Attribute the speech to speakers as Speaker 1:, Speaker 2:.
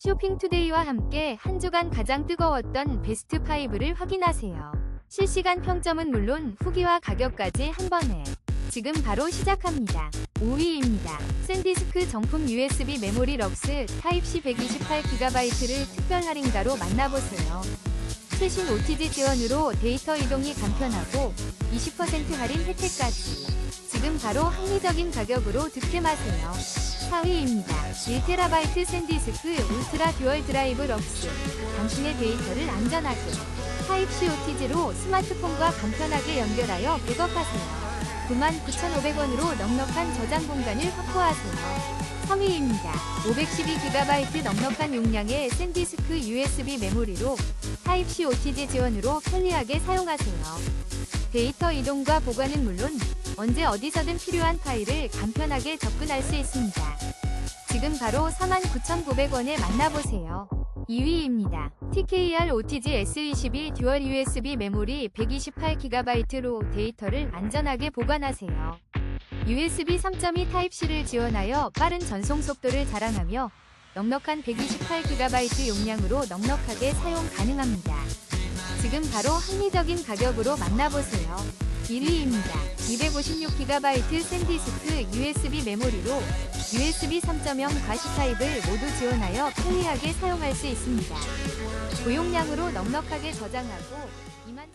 Speaker 1: 쇼핑투데이와 함께 한 주간 가장 뜨거웠던 베스트 5를 확인하세요. 실시간 평점은 물론 후기와 가격까지 한 번에 지금 바로 시작합니다. 5위입니다. 샌디스크 정품 USB 메모리 럭스 타입C 128GB를 특별 할인가로 만나보세요. 최신 OTG 지원으로 데이터 이동이 간편하고 20% 할인 혜택까지 지금 바로 합리적인 가격으로 득템하세요. 4위입니다. 1TB 샌디스크 울트라 듀얼 드라이브 럭스 당신의 데이터를 안전하게 타입C OTG로 스마트폰과 간편하게 연결하여 백업하세요. 99,500원으로 넉넉한 저장 공간을 확보하세요. 3위입니다. 512GB 넉넉한 용량의 샌디스크 USB 메모리로 타입C OTG 지원으로 편리하게 사용하세요. 데이터 이동과 보관은 물론 언제 어디서든 필요한 파일을 간편하게 접근할 수 있습니다. 지금 바로 49,900원에 만나보세요. 2위입니다. TKR OTG S22 듀얼 USB 메모리 128GB로 데이터를 안전하게 보관하세요. USB 3.2 타입C를 지원하여 빠른 전송 속도를 자랑하며 넉넉한 128GB 용량으로 넉넉하게 사용 가능합니다. 지금 바로 합리적인 가격으로 만나보세요. 1위입니다. 256GB 샌디스크 USB 메모리로 USB 3.0 과시 타입을 모두 지원하여 편리하게 사용할 수 있습니다. 고용량으로 넉넉하게 저장하고 2만